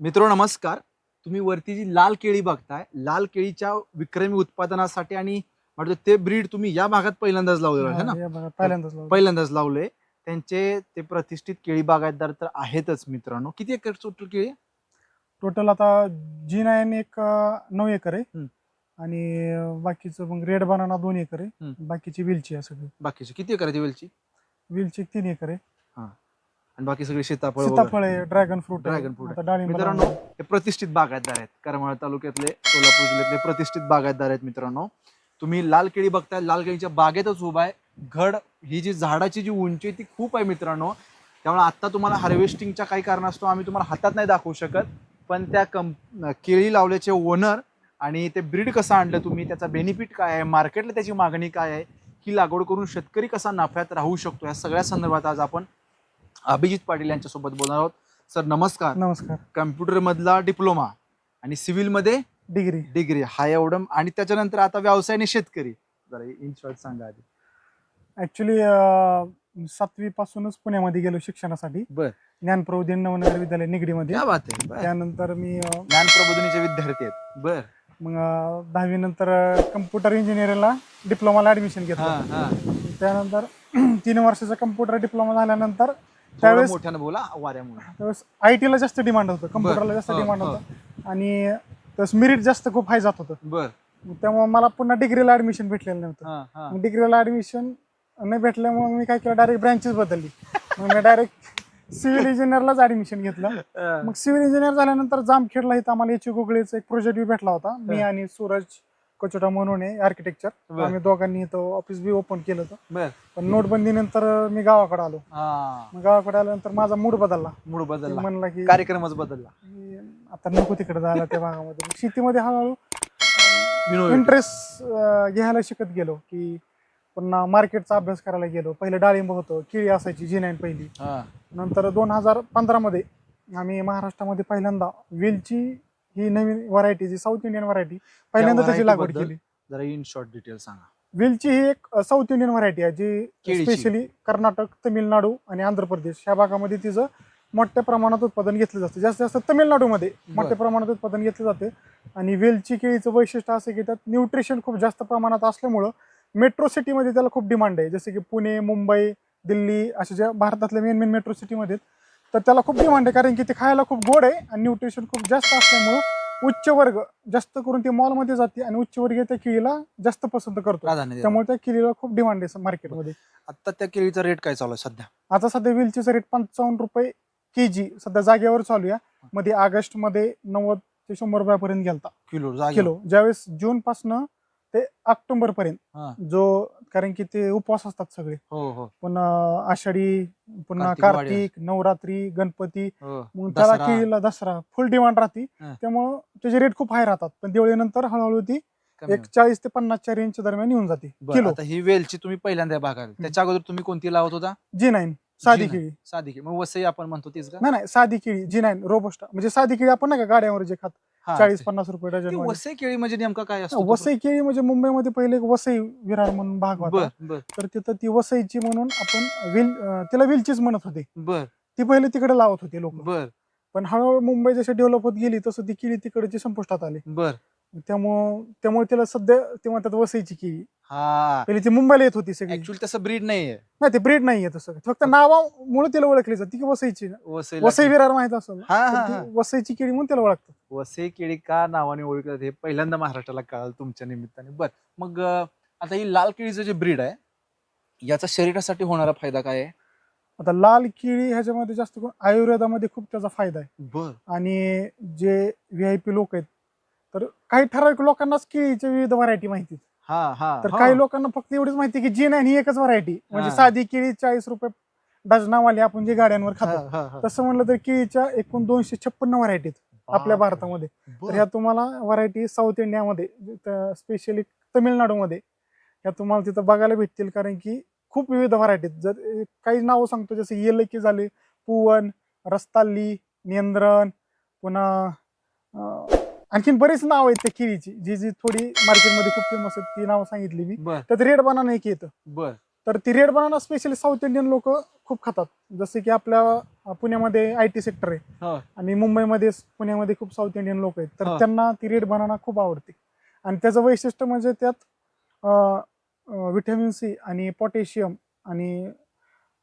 मित्र नमस्कार. तुम्ही वरती जी लाल केळी बघताय लाल केळीच्या विक्रमी उत्पादनासाठी आणि म्हणतो ते ब्रीड तुम्ही या भागात पहिल्यांदाच लावलेलं आहे ना? पहिल्यांदाच लावलं. पहिल्यांदाच लावले त्यांचे ते प्रतिष्ठित केळी बागायतदार तर आहेतच मित्रांनो. किती एकर टोटल केळी टोटल आता जी नाईन एक अं, नऊ एकर आहे. हम्म. आणि अं, बाकीचं मग रेड बनाना दोन एकर आहे. हम्म. बाकीची विलची आहे सगळी. बाकीचे किती एकर आहे वेलची विलची तीन एकर आहे. आणि बाकी सगळे सीताफळ. सीताफळ ड्रॅगन फ्रूट आता डाळिंब मित्रांनो. हे प्रतिष्ठित बागायतदार आहेत. करमाळा तालुक्यातले सोलापूर जिल्ह्यातले प्रतिष्ठित बागायतदार आहेत मित्रांनो. तुम्ही लाल केळी बघताय लाल केळीच्या बागेतच उभा आहे. घड ही जी झाडाची जी उंची आहे ती खूप आहे मित्रांनो. त्यामुळे आता तुम्हाला हार्वेस्टिंगच्या काही कारणास्तव आम्ही तुम्हाला हातात नाही दाखवू शकत पण त्या कं केळी लावल्याचे ओनर आणि ते ब्रीड कसं आणलं तुम्ही त्याचा बेनिफिट काय आहे मार्केटला त्याची मागणी काय आहे ही लागवड करून शेतकरी कसा नफ्यात राहू शकतो या सगळ्या संदर्भात आज आपण अभिजित पाटील यांच्यासोबत बोलणार आहोत. सर नमस्कार. नमस्कार. कम्प्युटर मधला डिप्लोमा आणि सिव्हिलमध्ये डिग्री. डिग्री हा एवढं. आणि त्याच्यानंतर आता व्यवसाय आणि शेतकरी. जरा इन शॉर्ट सांगा आधी. ऍक्च्युली सातवी पासूनच पुण्यामध्ये गेलो शिक्षणासाठी. बर. ज्ञानप्रबोधीन नवनगर विद्यालय निगडीमध्ये. क्या बात आहे. बर. त्यानंतर मी अं, ज्ञान प्रबोधिनीचे विद्यार्थी आहेत. बर. मग दहावी नंतर कम्प्युटर इंजिनिअरिंगला डिप्लोमाला ऍडमिशन हा घेतलं हा. त्यानंतर तीन वर्षाचा कम्प्युटर डिप्लोमा झाल्यानंतर त्यावेळेस त्यावेळेस मोठ्यानं बोला वाऱ्यामुळे त्यावेळेस आय टीला जास्त डिमांड होतं कम्प्युटरला जास्त हो, डिमांड हो. होतं आणि त्यावेळेस मेरिट जास्त खूप हाय जात होतं. बर. त्यामुळे मला पुन्हा डिग्रीला ऍडमिशन भेटलेलं नव्हतं. हा हा. डिग्रीला ऍडमिशन नाही भेटल्यामुळे मी काय केलं डायरेक्ट ब्रँचेस बदलली. मग मी डायरेक्ट सिव्हिल इंजिनियरलाच ऍडमिशन घेतलं. अं, मग सिव्हिल इंजिनियर झाल्यानंतर जामखेडला इथं आम्हाला एच गुगळीचा एक प्रोजेक्ट भेटला होता. मी. आणि सूरज कोचोटा म्हणून आहे आर्किटेक्चर बर. आम्ही दोघांनी इथं ऑफिस बी ओपन केलं होतं. बर. पण नोटबंदीनंतर मी गावाकडे आलो. हा. मग गावाकडे आल्यानंतर माझा मूड बदलला. मूड बदलला. म्हणला की कार्यक्रमच बदलला. आता नको तिकडे जायला त्या भागामध्ये. मग शेतीमध्ये हळूहळू Innovative. इंटरेस्ट घ्यायला शिकत गेलो की पुन्हा मार्केटचा अभ्यास करायला गेलो. पहिले डाळिंब होतं केळी असायची जी नाईन पहिली. हा. नंतर दोन हजार पंधरामध्ये आम्ही महाराष्ट्रामध्ये पहिल्यांदा वेलची ही नवीन व्हरायटी जी साऊथ इंडियन व्हरायटी पहिल्यांदा त्याची लागवड केली. जरा इन शॉर्ट डिटेल सांगा. वेलची ही एक साऊथ इंडियन व्हरायटी आहे जी केळीची. स्पेशली कर्नाटक तमिळनाडू आणि आंध्र प्रदेश ह्या भागामध्ये तिचं मोठ्या प्रमाणात उत्पादन घेतलं जातं. जास्तीत जास्त तमिळनाडूमध्ये मोठ्या प्रमाणात उत्पादन घेतलं जाते. आणि वेलची केळीचं वैशिष्ट्य असं की त्यात न्यूट्रिशन खूप जास्त प्रमाणात असल्यामुळं मेट्रो सिटीमध्ये त्याला खूप डिमांड आहे. जसे की पुणे मुंबई दिल्ली अशा ज्या भारतातल्या मेन मेन मेट्रो सिटीमध्ये तर त्याला खूप डिमांड आहे कारण की ते खायला खूप गोड आहे आणि न्यूट्रिशन खूप जास्त असल्यामुळं उच्च वर्ग जास्त करून ते मॉलमध्ये जाते आणि उच्च वर्गीय त्या केळीला जास्त पसंत करतो. प्राधान्य द्या. त्यामुळे त्या केळीला खूप डिमांड आहे मार्केटमध्ये आता त्या केळीचा रेट काय चालू आहे सध्या? आता सध्या वेलचीचा रेट पंचावन्न रुपये के जी सध्या जागेवर चालू आहे. मध्ये ऑगस्टमध्ये नव्वद ते शंभर रुपयापर्यंत गेलता. किलो जागे किलो. ज्यावेळेस जून पासनं ते ऑक्टोबर पर्यंत हा. जो कारण की ते उपवास असतात सगळे. हो हो. पुन्हा आषाढी पुन्हा कार्तिक नवरात्री गणपती हो. मग त्याला दसरा. दसरा फुल डिमांड राहते. हा. त्यामुळं त्याचे रेट खूप हाय राहतात. पण दिवाळीनंतर हळूहळू ती कमी एक चाळीस ते पन्नासच्या रेंजच्या दरम्यान येऊन जाते. बरं, किलो. आता ही वेलची तुम्ही पहिल्यांदा बघाल. त्याच्या अगोदर तुम्ही कोणती लावत होता? जी नाईन साधी G9. केळी. साधी केळी. मग वसई आपण म्हणतो तीच का? नाही नाही साधी केळी जी नाईन रोबस्टा. म्हणजे साधी केळी आपण नाही का गाड्यावर जे खात? हा, चाळीस ते- पन्नास रुपये ती डझन वसई केळी म्हणजे नेमका काय असतो? वसई केळी म्हणजे मुंबईमध्ये पहिले एक वसई विरार म्हणून भाग होता. बर तर तिथं ती वसईची म्हणून आपण विल अं, तिला विलचीच म्हणत होते. बर. ती पहिले तिकडे लावत होते लोक. बर. पण हळूहळू मुंबई जशी डेव्हलप होत गेली तसं ती केळी तिकडची संपुष्टात आली. बर. त्यामुळं त्यामुळे तिला सध्या ते म्हणतात वसईची केळी. हा. पहिले ती मुंबईला येत होती सगळी. ऍक्च्युअली तसं ब्रीड नाहीये. नाही ते ब्रीड नाहीये तसं. फक्त नावामुळे तिला ओळखली जाते की वसईची वसई विरार माहीत असेल ना? हा हा तर हा. ती वसईची केळी म्हणून त्याला ओळखतात. वसई केळी का नावाने ओळखलं जाते हे पहिल्यांदा महाराष्ट्राला कळालं तुमच्या निमित्ताने. बर मग अं, आता ही लाल केळीचं जे ब्रीड आहे याचा शरीरासाठी होणारा फायदा काय आहे? आता लाल केळी ह्याच्यामध्ये जास्त करून आयुर्वेदामध्ये खूप त्याचा फायदा आहे. बर. आणि जे व्ही आय पी लोक आहेत तर काही ठराविक लोकांनाच केळीच्या विविध व्हरायटी माहिती आहेत. हा हा तर हा. काही लोकांना फक्त एवढीच माहिती की जी नाही ही एकच व्हरायटी म्हणजे हा. साधी केळी चाळीस रुपये डझनावाली आपण जे गाड्यांवर हा, खातो हा, हा. तसं म्हणलं तर केळीच्या एकूण दोनशे छप्पन्न व्हरायटी आपल्या. भारतामध्ये तर. ह्या तुम्हाला व्हरायटी साऊथ इंडियामध्ये स्पेशली तमिळनाडूमध्ये ह्या तुम्हाला तिथं बघायला भेटतील कारण की खूप विविध व्हरायटीत जर अं, काही नावं सांगतो जसं येलकी झाले पुवन रस्ताल्ली नियंत्रण पुन्हा अं, आणखीन बरेच नाव आहेत त्या केळीची जी जी थोडी मार्केटमध्ये खूप फेमस आहेत ती नावं सांगितली मी. बर. त्यात रेड बनाना एक येतं. बर. तर ती red banana specially south Indian लोक खूप खातात. जसे की आपल्या पुण्यामध्ये आय टी सेक्टर आहे. हा. आणि मुंबईमध्ये पुण्यामध्ये खूप साऊथ इंडियन लोक आहेत. तर. त्यांना ती रेड बनाना खूप आवडते. आणि त्याचं वैशिष्ट्य म्हणजे त्यात विटॅमिन सी आणि पोटॅशियम आणि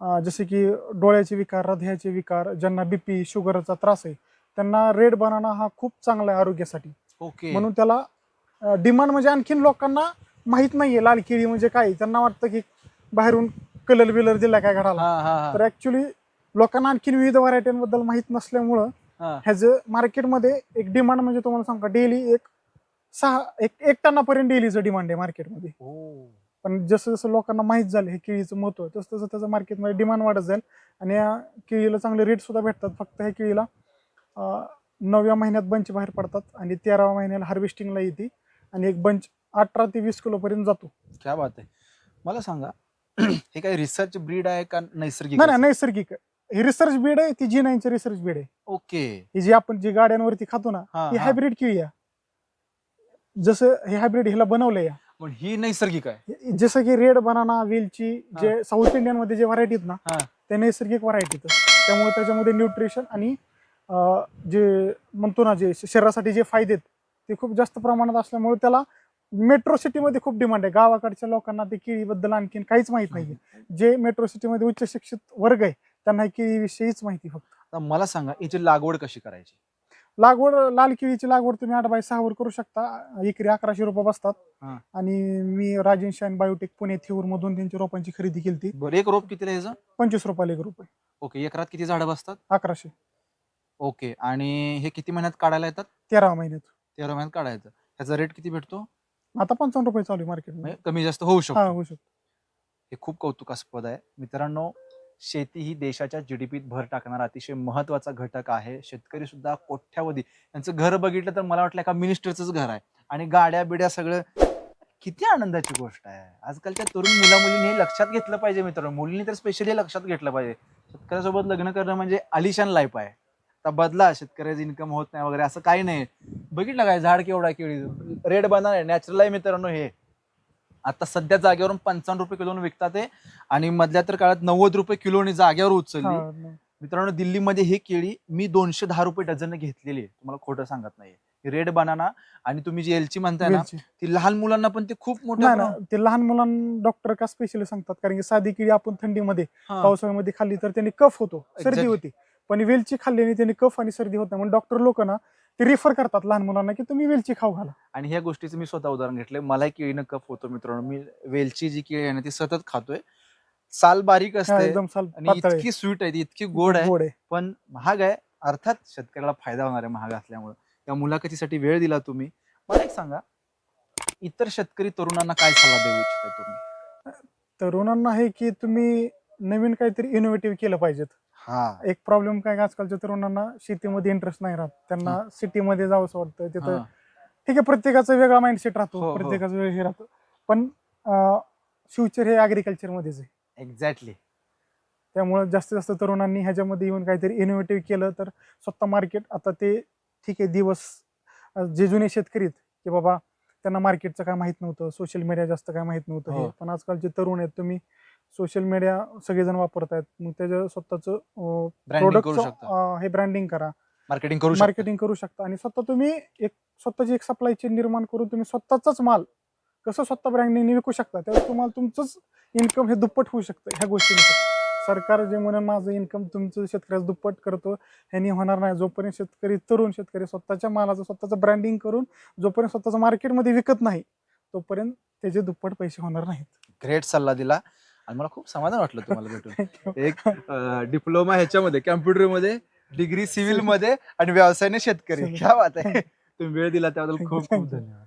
अं, जसे की डोळ्याचे विकार हृदयाचे विकार ज्यांना बीपी शुगरचा त्रास आहे त्यांना रेड बनाना हा खूप चांगला आहे आरोग्यासाठी. ओके. म्हणून त्याला डिमांड म्हणजे आणखीन लोकांना माहीत नाहीये लाल केळी म्हणजे काय? त्यांना वाटतं की बाहेरून कलर बिलर दिला काय घडाला हा हा हा. तर ऍक्च्युली लोकांना आणखीन विविध व्हरायटींबद्दल माहीत नसल्यामुळं हा. ह्याचं मार्केटमध्ये एक डिमांड म्हणजे तुम्हाला सांगू डेली एक सहा एक एक टनापर्यंत डेलीचं डिमांड आहे मार्केटमध्ये ओ. पण जसं जसं लोकांना माहीत झालं हे केळीचं महत्त्व तसं तसं त्याचं मार्केटमध्ये डिमांड वाढत जाईल. आणि या केळीला चांगले रेट सुद्धा भेटतात फक्त ह्या केळीला नवव्या महिन्यात बंच बाहेर पडतात आणि तेराव्या महिन्याला हार्वेस्टिंगला येते आणि एक बंच अठरा ते वीस किलोपर्यंत जातो. क्या बात आहे. मला सांगा हे काय रिसर्च ब्रीड आहे का नैसर्गिक नाही नाही नैसर्गिक. आहे. ही रिसर्च बीड आहे ती जी नाईनची रिसर्च बीड आहे. ओके. ही जी आपण जी गाड्यांवरती खातो ना हा, ही हा. हायब्रिड केळी आहे. जसं हे हायब्रिड ह्याला बनवलंय. पण ही नैसर्गिक आहे. जसं की रेड बनाना वेलची जे साऊथ इंडियनमध्ये जे व्हरायटी आहेत ना हा. ते नैसर्गिक व्हरायटी त्यामुळे त्याच्यामध्ये न्यूट्रिशन आणि जे म्हणतो ना जे शरीरासाठी जे फायदे आहेत ते खूप जास्त प्रमाणात असल्यामुळे त्याला मेट्रो सिटीमध्ये खूप डिमांड आहे. गावाकडच्या लोकांना ते केळीबद्दल आणखीन काहीच माहीत नाही जे मेट्रो सिटीमध्ये उच्च शिक्षित वर्ग आहे त्यांना केळीविषयीच माहिती फक्त. आता मला सांगा याची लागवड कशी करायची? लागवड लाल केळीची लागवड तुम्ही आठ बाय सहावर करू शकता. एकरी अकराशे रुपये बसतात. आणि मी राजन शाइन बायोटेक पुणे थेऊर मधून त्यांची रोपांची खरेदी केली एक रोप यायचं पंचवीस रुपयाला एक रुपये ओके एकरात किती झाडं बसतात? अकराशे. ओके. आणि हे किती महिन्यात काढायला येतात? तेरा महिन्यात. तेरा महिन्यात काढायचं. ह्याचा रेट किती भेटतो? आता पंचावन्न रुपये चालू आहे मार्केटमध्ये म्हणजे कमी जास्त होऊ हा शकतो होऊ शकतो. हे खूप कौतुकास्पद आहे. मित्रांनो शेती ही देशाच्या जीडीपीत भर टाकणारा अतिशय महत्त्वाचा घटक आहे. शेतकरी सुद्धा कोठ्यावधी यांचं घर बघितलं तर मला वाटलं का मिनिस्टरच घर आहे. आणि गाड्या बिड्या सगळं. किती आनंदाची गोष्ट आहे. आजकालच्या तरुण मुला मुलींनी हे लक्षात घेतलं पाहिजे मित्रांनो. मुलींनी तर स्पेशली लक्षात घेतलं पाहिजे. शेतकऱ्यासोबत लग्न करणं म्हणजे आलिशान लाईफ आहे. आता बदला शेतकऱ्याचं इन्कम होत नाही वगैरे असं काही नाही. बघितलं काय? झाड केवढा केळी रेड आहे. नॅचरल आहे मित्रांनो हे. आता सध्या जागेवरून पंचावन्न रुपये किलोने विकतात ते. आणि मधल्या तर काळात नव्वद रुपये किलोने जागेवर उचलली. मित्रांनो दिल्लीमध्ये ही केळी मी दोनशे दहा रुपये डझन घेतलेली आहे. तुम्हाला खोटं सांगत नाही रेड बनाना आणि तुम्ही जी एलची म्हणताय ना वेलची. ती लहान मुलांना पण ते खूप नाही ना ते लहान मुलांना डॉक्टर का स्पेशली सांगतात? कारण की साधी केळी आपण थंडीमध्ये हा. पावसाळ्यामध्ये खाल्ली तर त्यांनी कफ होतो. सर्दी Exactly. होती. पण वेलची खाल्ल्याने त्यांनी कफ आणि सर्दी होत नाही म्हणून डॉक्टर लोक ना ते रिफर करतात लहान मुलांना की तुम्ही वेलची खाऊ घाला. आणि ह्या गोष्टीचं मी स्वतः उदाहरण घेतलंय. मला केळीनं कफ होतो मित्रांनो. मी वेलची जी केळी आहे ना ती सतत खातोय. साल बारीक हा, असते एकदम साल आणि पातळ आहे. इतकी स्वीट आहे ती इतकी गोड आहे. गोड आहे. पण महाग आहे. अर्थात शेतकऱ्याला फायदा होणार आहे महाग असल्यामुळे. त्या मुलाखतीसाठी वेळ दिला तुम्ही. मला एक सांगा इतर शेतकरी तरुणांना काय सल्ला देऊ इच्छिता तुम्ही? तरुणांना आहे की तुम्ही नवीन काहीतरी इनोव्हेटिव्ह केलं पाहिजेत. हा. एक प्रॉब्लेम काय आजकालच्या तरुणांना शेतीमध्ये इंटरेस्ट नाही राहत. त्यांना सिटीमध्ये जावंसं वाटतं तिथं ठीक आहे प्रत्येकाचा वेगळा माइंडसेट हो, राहतो हो. प्रत्येकाचं वेगळं हे राहतं. पण फ्युचर हे agriculture मध्येच आहे. एक्झॅक्टली त्यामुळे जास्तीत जास्त तरुणांनी ह्याच्यामध्ये येऊन काहीतरी इनोव्हेटिव्ह केलं तर स्वतः मार्केट आता ते ठीक आहे दिवस अं, जे जुने शेतकरी आहेत की बाबा त्यांना मार्केटचं काय माहीत नव्हतं सोशल मीडिया जास्त काय माहीत नव्हतं हे. हो. पण आजकालचे तरुण आहेत तुम्ही सोशल मीडिया सगळेजण वापरतायत. मग त्याचं स्वतःचं ब्रँडिंग करू शकता. प्रोडक्ट हे ब्रँडिंग करा. मार्केटिंग करू शकता. मार्केटिंग करू शकता. आणि स्वतः तुम्ही एक स्वतःची एक सप्लाय चेन निर्माण करून तुम्ही स्वतःचाच माल कसं स्वतः ब्रँडिंगने विकू शकता त्यावेळेस तुम्हाला तुमचंच इन्कम हे दुप्पट होऊ शकतं ह्या गोष्टीनुसार सरकार जे म्हणून माझं इन्कम तुमचं शेतकऱ्याचं दुप्पट करतो ह्यानी होणार नाही. जोपर्यंत शेतकरी तरुण शेतकरी स्वतःच्या मालाचं स्वतःचं ब्रँडिंग करून जोपर्यंत स्वतःचं मार्केटमध्ये विकत नाही तोपर्यंत त्याचे दुप्पट पैसे होणार नाहीत. ग्रेट सल्ला दिला. आणि मला खूप समाधान वाटलं तुम्हाला भेटून. एक डिप्लोमा ह्याच्यामध्ये कॅम्प्युटरमध्ये डिग्री सिव्हिलमध्ये आणि व्यवसायाने शेतकरी क्या बात आहे तुम्ही वेळ दिला त्याबद्दल खूप खूप. धन्यवाद